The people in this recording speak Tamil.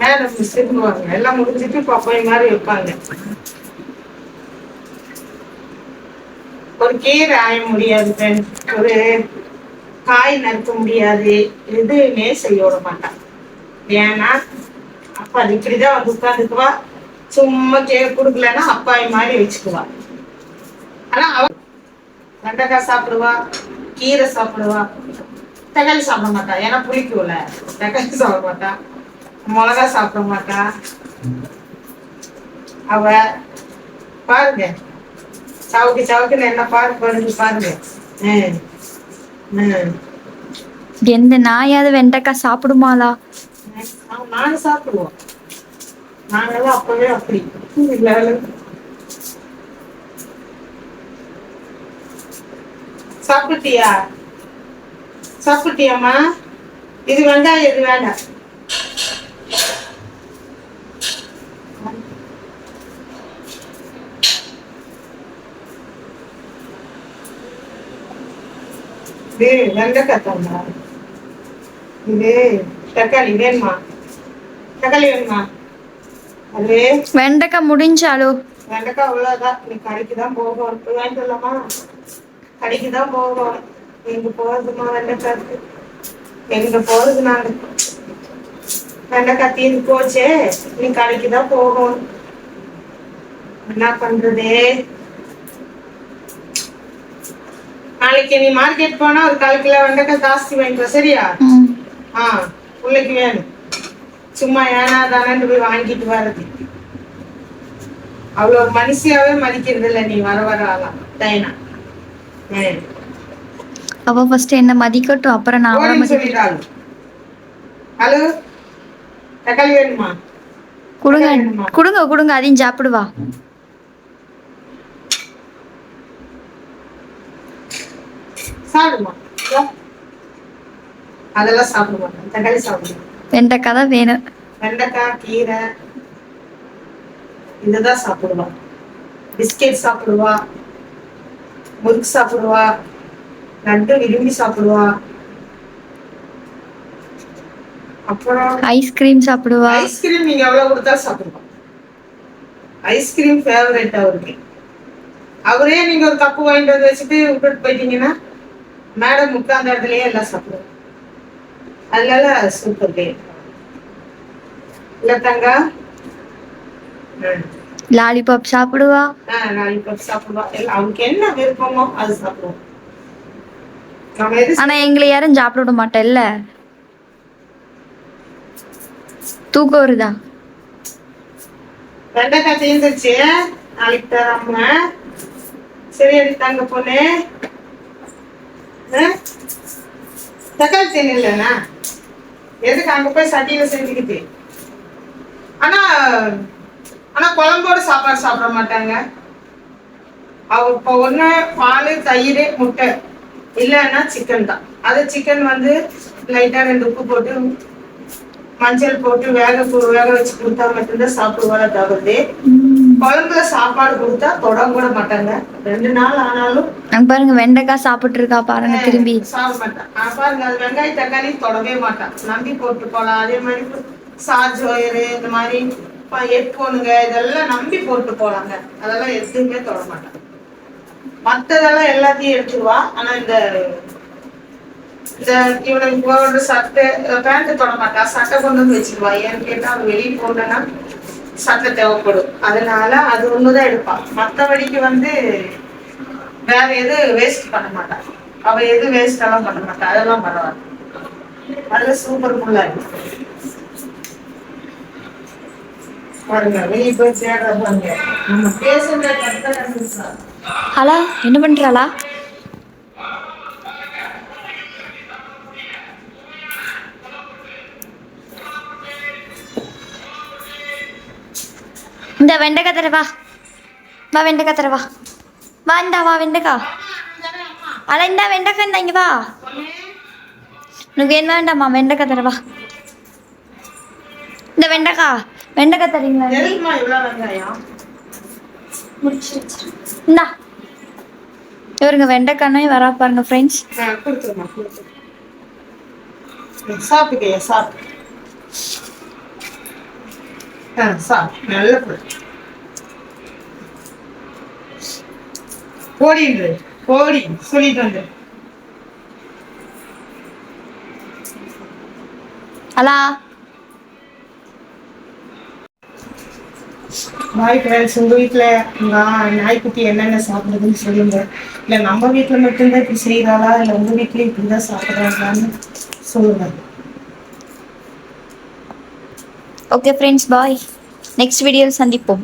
மேல முடிச்சுட்டு திரும்புவாங்க எல்லாம் முடிச்சுட்டு பப்பாய் மாதிரி வைப்பாங்க. ஒரு கீரை ஆய முடியாது ஒரு காய் நறுக்க முடியாது. எதுவுமே செய்ய விட மாட்டான். ஏன்னா அப்பா அது இப்படிதான் வந்து உட்காந்துக்குவா சும்மா கே கொடுக்கலன்னா அப்பாய் மாதிரி வச்சுக்குவா. ஆனா அவ வெண்டைக்காய் சாப்பிடுவா கீரை சாப்பிடுவா. தக்காளி சாப்பிட மாட்டா. ஏன்னா புளிக்கும்ல. தக்காளி சாப்பிட மாட்டா. மிளகா சாப்பிட மாட்டா. அவ பாருங்க. சவுக்கு சவுக்குன்னு என்ன பாரு பாருங்க. ஹம். எந்த நாயாவது வெண்டைக்காய் சாப்பிடுமாளா? நாங்க சாப்பிடுவோம். நாங்கெல்லாம் அப்பவே அப்படி. சாப்பிட்டியா? சாப்பிட்டியாம்மா? இது வெங்காயம் இது வேண்டாம். இது வெண்டைக்காய் தந்தா இது தக்காளி வேணுமா? தக்காளி வேணுமா? அது வெண்டைக்காய் முடிஞ்சாலோ. வெண்டைக்காய் அவ்வளோதான் நீ கடைக்கு தான் போகணும். போய் வாங்கிட்டு வரலாமா கடைக்கு தான் போகணும். எங்க போகுதுமா வெண்டைக்காய்க்கு? எங்க போகுது நாங்க வெண்டைக்காய் தீர்ந்து போச்சே. நீ கடைக்கு தான் போகணும். என்ன பண்றது? நாளைக்கு நீ மார்க்கெட் போனா ஒரு கால் கிலோ வெண்டைக்காய் ஜாஸ்தி வாங்கிக்கோ சரியா. ஆ பிள்ளைக்கு வேணும். சும்மா ஏனா தானேன்னு போய் வாங்கிட்டு வர்றது. அவ்வளோ மனுஷியாவே மதிக்கிறது இல்ல நீ வர வர ஆகலாம் டைனா. அவ ஃபர்ஸ்ட் என்ன மதிக்கட்டும் அப்புறம் நான் அவளை ஓடின்னு மதிக்க சொல்லிட்டாங்க ஹலோ? தக்காளி வேணுமா? கொடுங்க கொடுங்க கொடுங்க அதையும் சாப்பிடுவா. சாப்பிடுமா? இதோ. அதெல்லாம் சாப்பிட மாட்டேன் தக்காளி சாப்பிடுவேன் வெண்டைக்காய் தான் வேணும். வெண்டைக்காய் கீரை இதுதான் சாப்பிடுவா. பிஸ்கெட் சாப்பிடுவா. முறுக்கு சாப்பிடுவா. லட்டு விரும்பி சாப்பிடுவா. அப்புறம் ஐஸ்கிரீம் சாப்பிடுவா. ஐஸ்கிரீம் நீங்க எவ்வளவு கொடுத்தா சாப்பிடுவா. ஐஸ்கிரீம் ஃபேவரட் அவருக்கு அவரே நீங்க ஒரு கப்பு வாங்கிட்டு வந்து வச்சுட்டு விட்டுட்டு போயிட்டீங்கன்னா மேடம் உட்கார்ந்த இடத்துலயே எல்லாம் சாப்பிடுவோம் அதனால சூப்பர் டே இல்ல தங்கா. லாலிபாப் சாப்பிடுவா? லாலிபாப் சாப்பிடுவா. அவனுக்கு என்ன விருப்பமோ அது சாப்பிடுவோம் ஆனா எங்களை யாரும் சாப்பிட விட மாட்டேல்ல தூக்கம் வருதா? வெண்டைக்காய் தீர்ந்துருச்சு. நாளைக்கு தராம. சரி அடி தங்க பொண்ணு? தக்காளி தண்ணி இல்லைண்ணா. எதுக்கு அங்க போய் சட்டியில செஞ்சுக்கிட்டு? ஆனா ஆனா குழம்போட சாப்பாடு சாப்பிட மாட்டாங்க. அவ இப்போ ஒண்ணு பால் தயிர் முட்டை இல்லைன்னா சிக்கன் தான். அது சிக்கன் வந்து லைட்டா ரெண்டு உப்பு போட்டு மஞ்சள் போட்டு வேக வேக வச்சு கொடுத்தா மட்டும்தான் சாப்பிடுவார தவிர்த்து. குழம்புல சாப்பாடு கொடுத்தா தொட கூட மாட்டாங்க. ரெண்டு நாள் ஆனாலும் பாருங்க வெண்டைக்காய் சாப்பிட்டு இருக்கா பாருங்க திரும்பி. சாப்பிட மாட்டான் பாருங்க அது வெங்காய தக்காளி தொடவே மாட்டான் நம்பி போட்டு போலாம். அதே மாதிரி சார்ஜ் ஒயரு இந்த மாதிரி ஹெட்போனுங்க இதெல்லாம் நம்பி போட்டு போலாங்க. அதெல்லாம் எதுவுமே தொட மாட்டான் மத்ததெல்லாம் எல்லாத்தையும் எடுத்துருவா ஆனா இந்த இவனுக்கு போடுற சட்டை பேண்ட் தொட மாட்டான் சட்டை கொண்டு வந்து வச்சுக்குவா ஏன்னு கேட்டா அவன் வெளியே போனா சட்டை தேவைப்படும். அதனால அது ஒண்ணுதான் எடுப்பான் மத்தபடிக்கு வந்து வேற எது வேஸ்ட் பண்ண மாட்டான் அவ எது வேஸ்ட் எல்லாம் பண்ண மாட்டா. அதெல்லாம் பரவாயில்ல. அதுல சூப்பர் ஃபுல்லா இருக்கு பாருங்க வெளியே போய் பாருங்க. நம்ம ஹலோ என்ன பண்றாளா இந்த வெண்டைக்காய் தர வா. வா வெண்டைக்காய் தர வா. வா இந்தா வா வெண்டைக்காய் அல இந்தா வெண்டைக்காய் இந்தா இங்க வா. உனக்கு வேணுமா வேண்டாமா? வெண்டைக்காய் தர வா. இந்த வெண்டைக்காய் வெண்டைக்காய் தரீங்களா இந்தா. இவருங்க வெண்டைக்கானே வரா பாருங்க ஃப்ரெண்ட்ஸ் சாப்பிட்டு ஆ சாப் நல்ல பிள்ளை போடின்று போடி சொல்லிட்டு வந்து அலா பாய் ஃப்ரெண்ட்ஸ் உங்கள் வீட்டில் உங்கள் நாய்க்குட்டி என்னென்ன சாப்பிடுதுன்னு சொல்லுங்க. இல்லை நம்ம வீட்டில் மட்டும்தான் இப்படி செய்கிறாளா இல்லை உங்கள் வீட்லேயும் இப்படி தான் சாப்பிட்றாங்களான்னு சொல்லுங்கள் ஓகே ஃப்ரெண்ட்ஸ் பாய் நெக்ஸ்ட் வீடியோவில் சந்திப்போம்.